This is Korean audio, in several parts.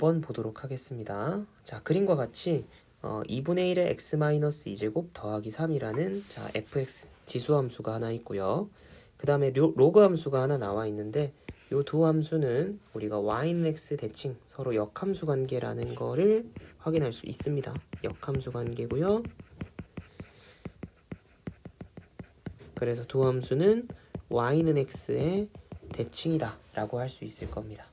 6번 보도록 하겠습니다. 자, 그림과 같이 어, 2분의 1의 x 마이너스 2제곱 더하기 3이라는 자, fx 지수 함수가 하나 있고요. 그 다음에 로그 함수가 하나 나와 있는데 이 두 함수는 우리가 y는 x 대칭 서로 역함수 관계라는 거를 확인할 수 있습니다. 역함수 관계고요. 그래서 두 함수는 y는 x의 대칭이다 라고 할 수 있을 겁니다.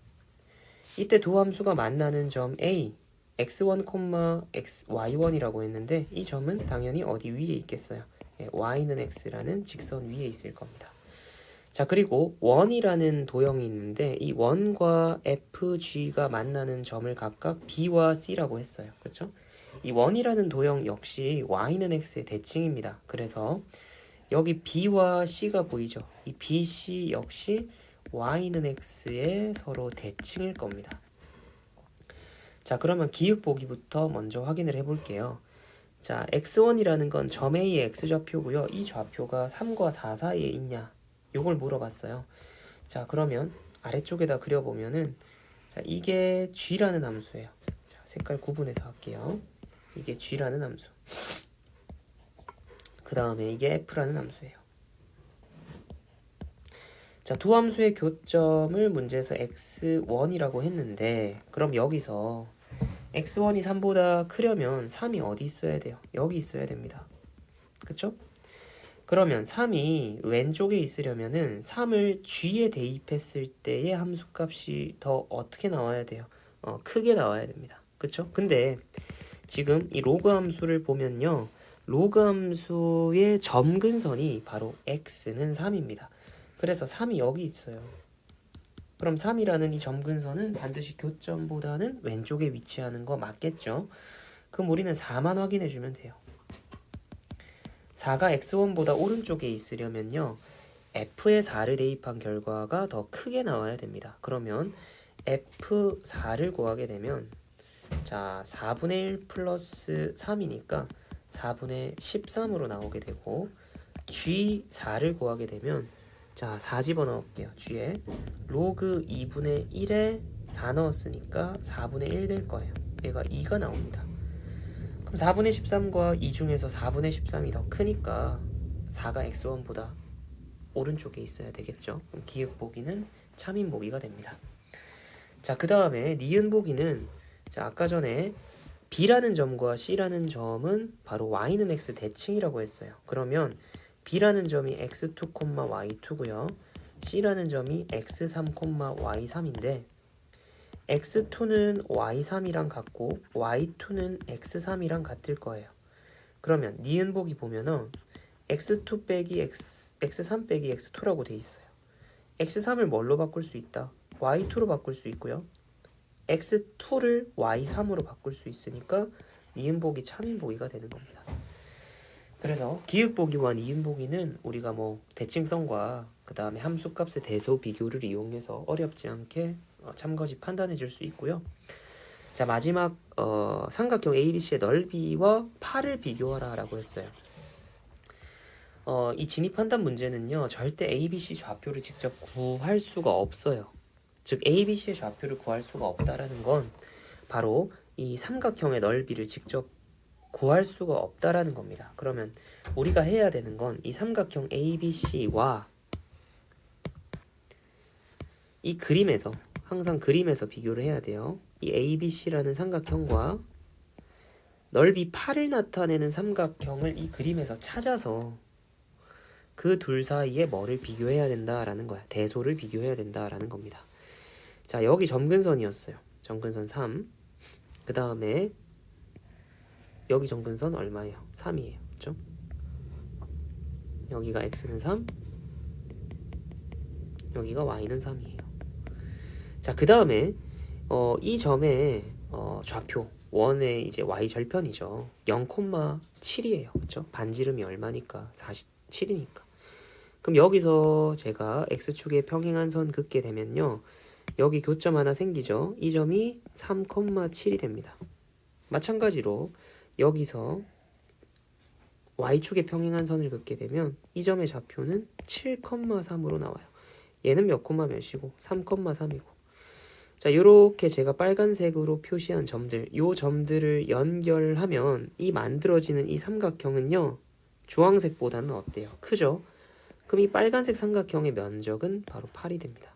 이때 두 함수가 만나는 점 A x1, x, y1이라고 했는데 이 점은 당연히 어디 위에 있겠어요. 예, y는 x라는 직선 위에 있을 겁니다. 자 그리고 원이라는 도형이 있는데 이 원과 fg가 만나는 점을 각각 b와 c라고 했어요. 그렇죠? 이 원이라는 도형 역시 y는 x의 대칭입니다. 그래서 여기 b와 c가 보이죠? 이 bc 역시 y는 x의 서로 대칭일 겁니다. 자, 그러면 기억 보기부터 먼저 확인을 해 볼게요. 자, x1이라는 건 점 A의 x좌표고요. 이 좌표가 3과 4 사이에 있냐? 요걸 물어봤어요. 자, 그러면 아래쪽에다 그려 보면은 자, 이게 g라는 함수예요. 자, 색깔 구분해서 할게요. 이게 g라는 함수. 그 다음에 이게 f라는 함수예요. 자, 두 함수의 교점을 문제에서 x1이라고 했는데 그럼 여기서 x1이 3보다 크려면 3이 어디 있어야 돼요? 여기 있어야 됩니다. 그쵸? 그러면 3이 왼쪽에 있으려면은 3을 g에 대입했을 때의 함수값이 더 어떻게 나와야 돼요? 어, 크게 나와야 됩니다. 그쵸? 근데 지금 이 로그 함수를 보면요. 로그 함수의 점근선이 바로 x는 3입니다. 그래서 3이 여기 있어요. 그럼 3이라는 이 점근선은 반드시 교점보다는 왼쪽에 위치하는 거 맞겠죠? 그럼 우리는 4만 확인해 주면 돼요. 4가 x1보다 오른쪽에 있으려면요. f에 4를 대입한 결과가 더 크게 나와야 됩니다. 그러면 f4를 구하게 되면 자 4분의 1 플러스 3이니까 4분의 13으로 나오게 되고 g4를 구하게 되면 자, 4 집어넣을게요. g에 로그 2분의 1에 4 넣었으니까 4분의 1 될 거예요. 얘가 2가 나옵니다. 그럼 4분의 13과 2 중에서 4분의 13이 더 크니까 4가 x1보다 오른쪽에 있어야 되겠죠. 그럼 기역 보기는 참인 보기가 됩니다. 자, 그 다음에 니은 보기는 자, 아까 전에 b라는 점과 c라는 점은 바로 y는 x 대칭이라고 했어요. 그러면 B라는 점이 x2, y2고요. C라는 점이 x3, y3인데 x2는 y3이랑 같고 y2는 x3이랑 같을 거예요. 그러면 니은 보기 보면은 x2 빼기 x, x3 빼기 x2라고 돼 있어요. x3을 뭘로 바꿀 수 있다? y2로 바꿀 수 있고요. x2를 y3으로 바꿀 수 있으니까 니은 보기 참인 보기가 되는 겁니다. 그래서 기획보기와 니은보기는 우리가 뭐 대칭성과 그 다음에 함수값의 대소 비교를 이용해서 어렵지 않게 어, 참거지 판단해 줄 수 있고요. 자 마지막 어, 삼각형 ABC의 넓이와 팔을 비교하라 라고 했어요. 어, 이 진입 판단 문제는요 절대 ABC 좌표를 직접 구할 수가 없어요. 즉 ABC의 좌표를 구할 수가 없다라는 건 바로 이 삼각형의 넓이를 직접 구할 수가 없다라는 겁니다. 그러면 우리가 해야 되는 건 이 삼각형 ABC와 이 그림에서 항상 그림에서 비교를 해야 돼요. 이 ABC라는 삼각형과 넓이 8을 나타내는 삼각형을 이 그림에서 찾아서 그 둘 사이에 뭐를 비교해야 된다라는 거야. 대소를 비교해야 된다라는 겁니다. 자, 여기 점근선이었어요. 점근선 3. 그 다음에 여기 정근선 얼마예요? 3이에요. 그렇죠? 여기가 x는 3, 여기가 y는 3이에요. 자, 그 다음에 어, 이 점의 어, 좌표 원의 이제 y 절편이죠. 0,7이에요. 그렇죠? 반지름이 얼마니까? 47이니까. 그럼 여기서 제가 x축에 평행한 선 긋게 되면요. 여기 교점 하나 생기죠. 이 점이 3,7이 됩니다. 마찬가지로 여기서 y축에 평행한 선을 긋게 되면 이 점의 좌표는 7,3으로 나와요. 얘는 몇 콤마 몇이고 3,3이고 자, 요렇게 제가 빨간색으로 표시한 점들, 요 점들을 연결하면 이 만들어지는 이 삼각형은요, 주황색보다는 어때요? 크죠? 그럼 이 빨간색 삼각형의 면적은 바로 8이 됩니다.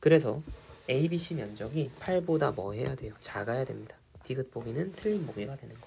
그래서 ABC 면적이 8보다 뭐 해야 돼요? 작아야 됩니다. 디귿 보기는 틀린 보기가 되는 거.